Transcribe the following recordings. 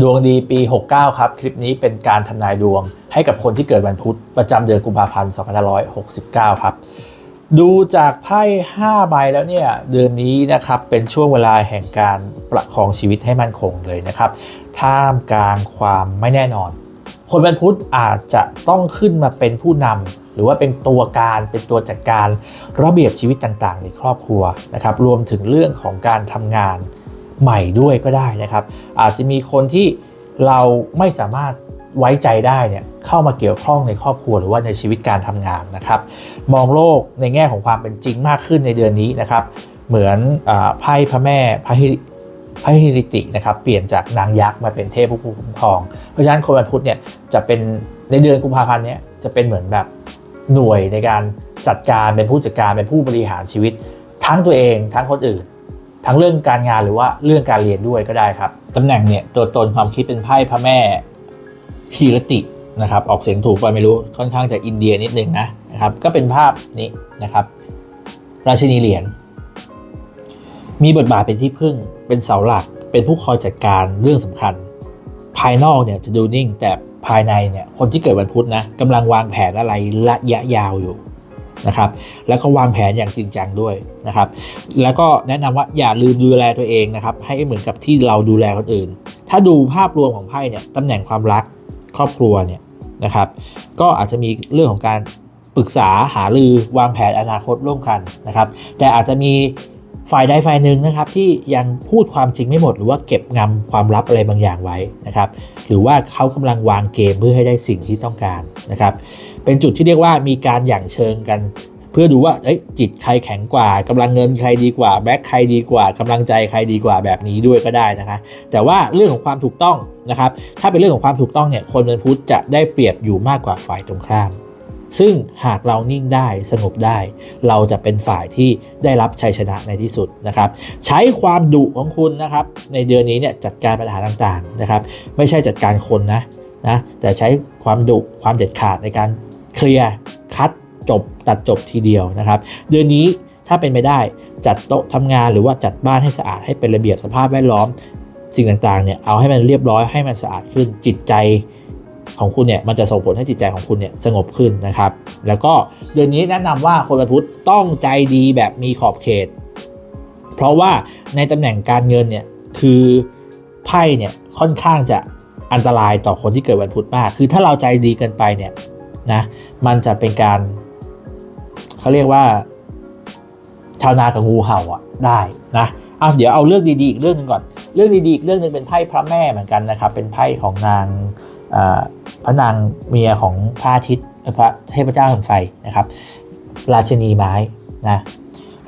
ดวงดีปี 69 ครับ คลิปนี้เป็นการทำนายดวงให้กับคนที่เกิดวันพุธประจำเดือนกุมภาพันธ์2569 ครับ ดูจากไพ่ 5 ใบแล้วเนี่ย เดือนนี้นะครับ เป็นช่วงเวลาแห่งการประคองชีวิตให้มั่นคงเลยนะครับ ท่ามกลางความไม่แน่นอน คนวันพุธอาจจะต้องขึ้นมาเป็นผู้นำหรือว่าเป็นตัวการเป็นตัวจัดการระเบียบชีวิตต่างๆ ในครอบครัวนะครับรวมถึงเรื่องของการทำงาน ใหม่ด้วยก็ได้นะครับ อาจจะมีคนที่เราไม่สามารถไว้ใจได้เนี่ยเข้ามาเกี่ยวข้องในครอบครัวหรือว่าในชีวิตการทำงานนะครับ มองโลกในแง่ของความเป็นจริงมากขึ้นในเดือนนี้นะครับ เหมือนไพ่พระแม่พระพระฮิริตินะครับเปลี่ยนจากนางยักษ์มาเป็นเทพผู้คุ้มครอง เพราะฉะนั้นคนวันพุธเนี่ยจะเป็นในเดือนกุมภาพันธ์เนี่ยจะเป็นเหมือนแบบหน่วยในการจัดการเป็นผู้จัดการเป็นผู้บริหารชีวิต ทั้งตัวเองทั้งคนอื่น ทั้งเรื่องการงานหรือว่าเรื่องการเรียนด้วยก็ได้ครับตำแหน่งเนี่ยตัวตนความคิดเป็นไพ่พระแม่ฮิรตินะครับออกเสียงถูกไปไม่รู้ค่อนข้างจะอินเดียนิดนึงนะนะครับก็เป็นภาพนี้นะครับ ราชินีเหรียญมีบทบาทเป็นที่พึ่งเป็นเสาหลัก เป็นผู้คอยจัดการเรื่องสำคัญ ภายนอกเนี่ยจะดูนิ่งแต่ภายในเนี่ยคนที่เกิดวันพุธนะกำลังวางแผนอะไรระยะยาวอยู่ นะครับ แล้วก็วางแผนอย่างจริงจังด้วยนะครับ แล้วก็แนะนำว่าอย่าลืมดูแลตัวเองนะครับ ให้เหมือนกับที่เราดูแลคนอื่น ถ้าดูภาพรวมของไพ่เนี่ยตำแหน่งความรักครอบครัวเนี่ยนะครับ ก็อาจจะมีเรื่องของการปรึกษาหารือวางแผนอนาคตร่วมกันนะครับ แต่อาจจะมีฝ่ายใดฝ่ายหนึ่งนะครับที่ยังพูดความจริงไม่หมด หรือว่าเก็บงำความลับอะไรบางอย่างไว้นะครับ หรือว่าเขากำลังวางเกมเพื่อให้ได้สิ่งที่ต้องการนะครับ เป็นจุดที่เรียกว่ามีการหยั่งเชิงกัน เพื่อดูว่าเอ้ยจิตใครแข็งกว่ากำลังเงินใครดีกว่าแบ็คใครดีกว่ากำลังใจใครดีกว่าแบบนี้ด้วยก็ได้นะคะ แต่ว่าเรื่องของความถูกต้องนะครับ ถ้าเป็นเรื่องของความถูกต้องเนี่ยคนเป็นพุทธจะได้เปรียบอยู่มากกว่าฝ่ายตรงข้ามซึ่งหากเรานิ่งได้สงบได้ เราจะเป็นฝ่ายที่ได้รับชัยชนะในที่สุดนะครับ ใช้ความดุของคุณนะครับ ในเดือนนี้เนี่ยจัดการปัญหาต่างๆนะครับ ไม่ใช่จัดการคนนะนะแต่ใช้ความดุความเด็ดขาดในการ ลียร์คัดจบตัดจบทีเดียวนะครับ เดือนนี้ถ้าเป็นไปได้จัดโต๊ะทำงานหรือว่าจัดบ้านให้สะอาดให้เป็นระเบียบสภาพแวดล้อม สิ่งต่างๆเนี่ยเอาให้มันเรียบร้อยให้มันสะอาดขึ้นจิตใจของคุณเนี่ยมันจะส่งผลให้จิตใจของคุณเนี่ยสงบขึ้นนะครับ แล้วก็เดือนนี้แนะนำว่าคนวันพุธต้องใจดีแบบมีขอบเขต เพราะว่าในตำแหน่งการเงินเนี่ยคือไพ่เนี่ยค่อนข้างจะอันตรายต่อคนที่เกิดวันพุธมาก คือถ้าเราใจดีเกินไปเนี่ย นะ มันจะเป็นการเขาเรียกว่า ชาวนากับงูเห่าอะได้นะเอาเดี๋ยวเอาเรื่องดีๆอีกเรื่องหนึ่งก่อน เรื่องดีๆอีกเรื่องหนึ่งเป็นไพ่พระแม่เหมือนกันนะครับ เป็นไพ่ของนางพระนางเมียของพระอาทิตย์พระเทพเจ้าแห่งไฟนะครับ ราชินีไม้นะ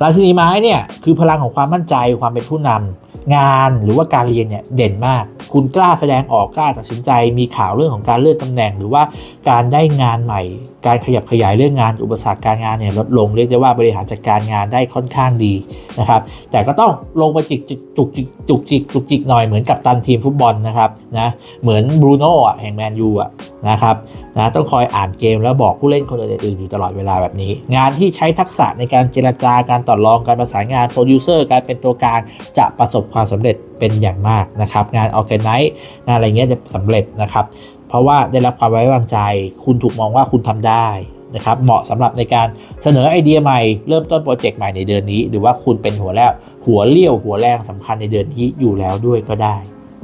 ราชินีไม้เนี่ยคือพลังของความมั่นใจความเป็นผู้นำงานหรือว่าการเรียนเนี่ยเด่นมาก คุณกล้าแสดงออกกล้าตัดสินใจ มีข่าวเรื่องของการเลื่อนตำแหน่ง หรือว่าการได้งานใหม่ การขยับขยายเรื่องงานอุปสรรคการงานเนี่ยลดลงเรียกได้ว่าบริหารจัดการงานได้ค่อนข้างดีนะครับแต่ก็ต้องลงไปจิกจิกจุกจิกจุกจิกจุกจิกหน่อยเหมือนกับตันทีมฟุตบอลนะครับนะเหมือนบรูโน่แห่งแมนยูอะนะครับนะต้องคอยอ่านเกมแล้วบอกผู้เล่นคนอื่นๆอยู่ตลอดเวลาแบบนี้ งานที่ใช้ทักษะในการเจรจาการต่อรองการประสานงานโปรดิวเซอร์การเป็นตัวกลางจะประสบความสำเร็จเป็นอย่างมากนะครับ งานออแกไนซ์งานอะไรเงี้ยจะสำเร็จนะครับ เพราะว่าได้รับความไว้วางใจ คุณถูกมองว่าคุณทำได้นะครับเหมาะสำหรับในการเสนอไอเดียใหม่เริ่มต้นโปรเจกต์ใหม่ในเดือนนี้ หรือว่าคุณเป็นหัวแล้วหัวเลี้ยวหัวแรงสำคัญในเดือนนี้อยู่แล้วด้วยก็ได้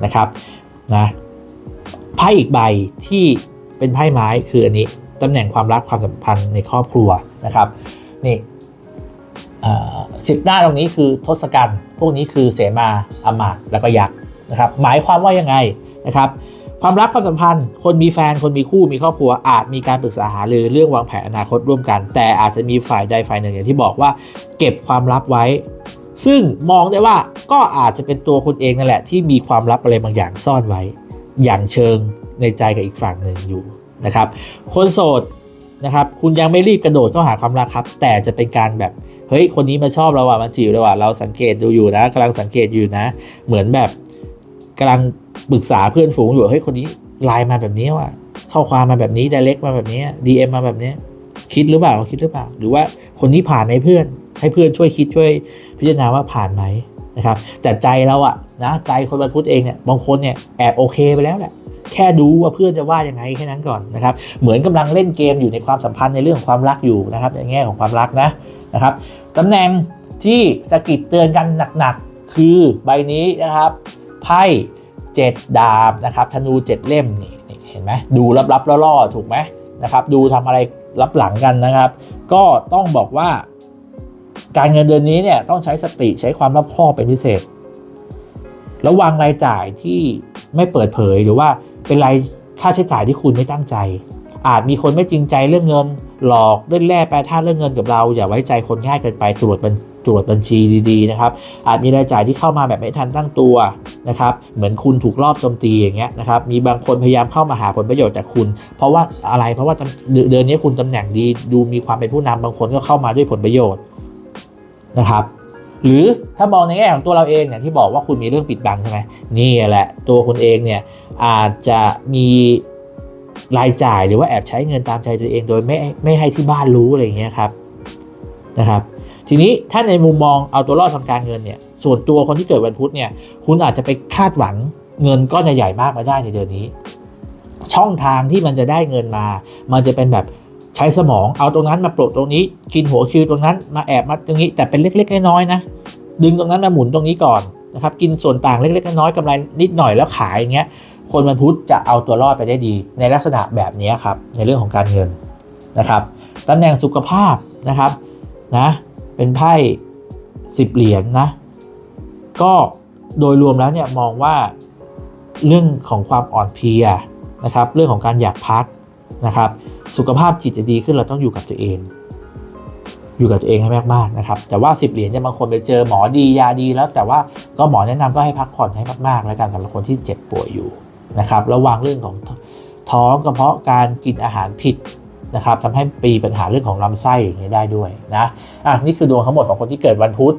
นะครับนะไพ่อีกใบที่เป็นไพ่ไม้คืออันนี้ตำแหน่งความรักความสัมพันธ์ในครอบครัวนะครับนี่ สิบหน้าตรงนี้คือทศกัณฐ์พวกนี้คือเสมาอมาตแล้วก็ยักษ์นะครับหมายความว่ายังไงนะครับความรักความสัมพันธ์ คนมีแฟนคนมีคู่มีครอบครัวอาจมีการปรึกษาหารือเรื่องวางแผนอนาคตร่วมกัน แต่อาจจะมีฝ่ายใดฝ่ายหนึ่งอย่างที่บอกว่า เก็บความลับไว้ ซึ่งมองได้ว่าก็อาจจะเป็นตัวคนเองนั่นแหละ ที่มีความลับอะไรบางอย่างซ่อนไว้ อย่างเชิงในใจกับอีกฝั่งหนึ่งอยู่นะครับ คนโสด นะครับ คุณยังไม่รีบกระโดดเข้าหาความรักครับ แต่จะเป็นการแบบ เฮ้ย คนนี้มาชอบเราว่ะมาจีบเราว่ะเราสังเกตดูอยู่นะกำลังสังเกตอยู่นะ เหมือนแบบกำลังปรึกษาเพื่อนฝูงอยู่ เฮ้ย คนนี้ไลน์มาแบบนี้ว่ะข้อความมาแบบนี้ direct มาแบบนี้ DM มาแบบนี้ คิดหรือเปล่า คิดหรือเปล่า หรือว่าคนนี้ผ่านไหมเพื่อน ให้เพื่อนช่วยคิดช่วยพิจารณาว่าผ่านไหมนะครับ แต่ใจเราอะนะ ใจคนวันพุธเองเนี่ย บางคนเนี่ยแอบโอเคไปแล้วแหละ แค่ดูว่าเพื่อนจะว่ายังไงแค่นั้นก่อนนะครับ เหมือนกำลังเล่นเกมอยู่ในความสัมพันธ์ในเรื่องความรักอยู่นะครับในแง่ของความรักนะนะครับตำแหน่งที่สะกิดเตือนกันหนักๆ คือใบนี้นะครับไพ่เจ็ดดาบนะครับธนูเจ็ดเล่มนี่เห็นไหมดูลับๆล่อๆถูกไหมนะครับดูทำอะไรรับหลังกันนะครับ ก็ต้องบอกว่า การเงินเดือนนี้เนี่ยต้องใช้สติใช้ความรอบคอบเป็นพิเศษ ระวังรายจ่ายที่ไม่เปิดเผยหรือว่าเป็นรายค่าใช้จ่ายที่คุณไม่ตั้งใจ อาจมีคนไม่จริงใจเรื่องเงิน หลอกเล่นแร่แปรธาตุเรื่องเงินกับเรา อย่าไว้ใจคนง่ายเกินไปตรวจบัญตรวจบัญชีดีๆนะครับ อาจมีรายจ่ายที่เข้ามาแบบไม่ทันตั้งตัวนะครับ เหมือนคุณถูกรอบโจมตีอย่างเงี้ยนะครับ มีบางคนพยายามเข้ามาหาผลประโยชน์จากคุณ เพราะว่าอะไร เพราะว่าเดือนเดือนนี้คุณตำแหน่งดี ดูมีความเป็นผู้นำบางคนก็เข้ามาด้วยผลประโยชน์นะครับ หรือถ้ามองในแง่ของตัวเราเองเนี่ยที่บอกว่าคุณมีเรื่องปิดบังใช่ไหมนี่แหละตัวคุณเองเนี่ยอาจจะมีรายจ่ายหรือว่าแอบใช้เงินตามใจตัวเองโดยไม่ไม่ให้ที่บ้านรู้อะไรอย่างเงี้ยครับนะครับทีนี้ถ้าในมุมมองเอาตัวรอดทางการเงินเนี่ยส่วนตัวคนที่เกิดวันพุธเนี่ยคุณอาจจะไปคาดหวังเงินก้อนใหญ่ๆมากมาได้ในเดือนนี้ ช่องทางที่มันจะได้เงินมา มันจะเป็นแบบ ใช้สมองเอาตรงนั้นมาปลดตรงนี้กินหัวคิวตรงนั้นมาแอบมาตรงนี้ แต่เป็นเล็กๆน้อยๆนะ ดึงตรงนั้นมาหมุนตรงนี้ก่อนนะครับกินส่วนต่างเล็กๆน้อยๆกำไรนิดหน่อยแล้วขายอย่างเงี้ยคนวันพุทธจะเอาตัวรอดไปได้ดี ในลักษณะแบบนี้ครับในเรื่องของการเงินนะครับตำแหน่งสุขภาพนะครับนะเป็นไพ่สิบเหรียญนะก็โดยรวมแล้วเนี่ยมองว่าเรื่องของความอ่อนเพลียนะครับเรื่องของการอยากพักนะครับ สุขภาพจิตจะดีขึ้นเราต้องอยู่กับตัวเอง อยู่กับตัวเองให้มากๆนะครับ แต่ว่า 10 เหรียญเนี่ยบางคนไปเจอหมอดียาดีแล้ว แต่ว่าก็หมอแนะนำก็ให้พักผ่อนให้มากๆ แล้วกันสำหรับคนที่เจ็บป่วยอยู่นะครับระวังเรื่องของท้องกระเพาะการกินอาหารผิดนะครับทำให้ปีปัญหาเรื่องของลำไส้อย่างนี้ได้ด้วยนะอะนี่คือดวงทั้งหมดของคนที่เกิดวันพุธ